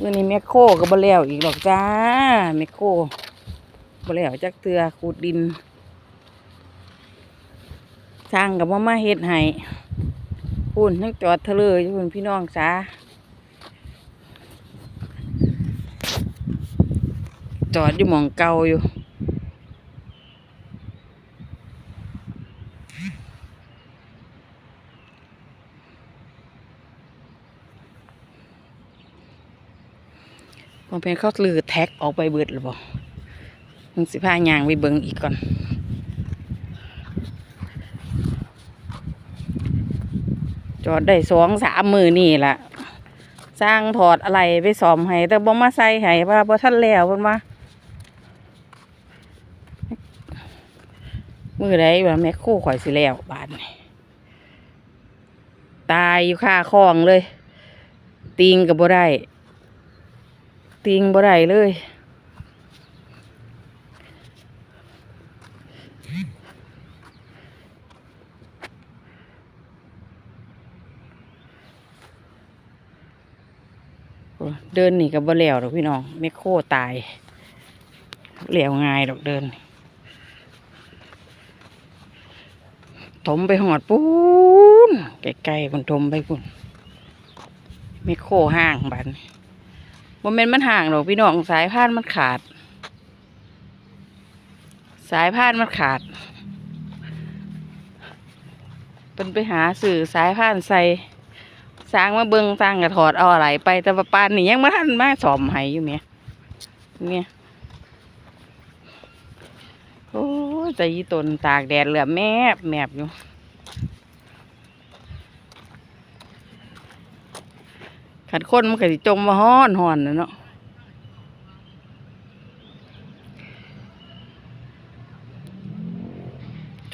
มื่อนี้แมคโครก็บ่แล้วอีกหรอกจ้าแมคโครบ่แล้วจักเตือขูดดินสร้างกับว่ามาเฮ็ดให้ปุ่นทั้งจอดเทะเลอยู่พุ่นพี่น้องจ้าจอดอยู่หมองเก่าอยู่ ผมเป็นเขาลือแท็กออกไปเบิดหรือเปล่ามึงสิพายางไปเบิงอีกก่อนจอดได้สองสามมือนี่ละสร้างถอดอะไรไปซ่อมให้แต่บ่มาใส่ให้ว่าบ่ทันแล้วเพิ่นว่ามือใดว่าแม่โคข่อยสิแล้วบาดนี้ตายอยู่ค่าคลองเลยติงก็บ่ได้ ติงบ่ได้เลยเดินหนีก็บ่แล้วดอกพี่น้องไม่โคตายเหลวง่ายดอกเดิน ถมไปหอดปูนไกลๆมันถมไปปุ่นไม่โคห้างบัด นบ่แม่นมันห่างดอกพี่น้องสายพานมันขาด สายพานมันขาดเป็นไปหาสื่อสายพานใส่สร้างมาเบิงสร้างกระถอดเอาอะไรไปแต่ปานนี่ยังมาทันมาสอมให้อยู่เมียเนี่ยโอ้ยใจตนตากแดดเหลือแมบแมบอยู่ ขัดคนมันก็สิจมมาฮ้อนห่อนนะเนาะ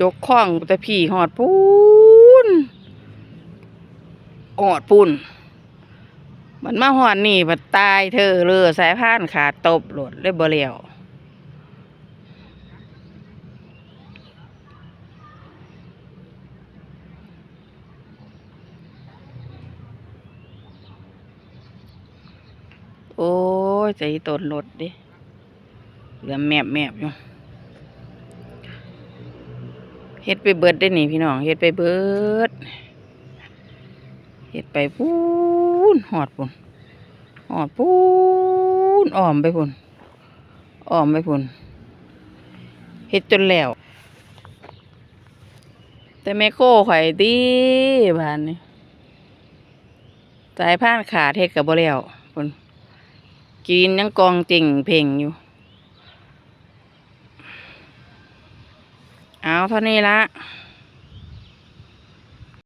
จกข้องแต่พี่หอดปูนหอดปูนมันมาหอนนี่บัดตายเธอเรือสายพานขาดตบหลดเลยบ่เลียว โอ้ยใจตนรถดิเหลือแมบแมบอยู่เฮ็ดไปเบิดได้นี่พี่น้องเฮ็ดไปเบิดเห็ดไปพูนหอดปุ่นหอดพูนอ้อมไปพุ่นอ้อมไปพุ่นเห็ดจนแล้ว แต่แม่โก้ข่อยดีบานนี้สายพานขาดเห็ดกับบ่แล้วพุ่น กินยังกองจริงเพ่งอยู่ เอาเท่านี้ละ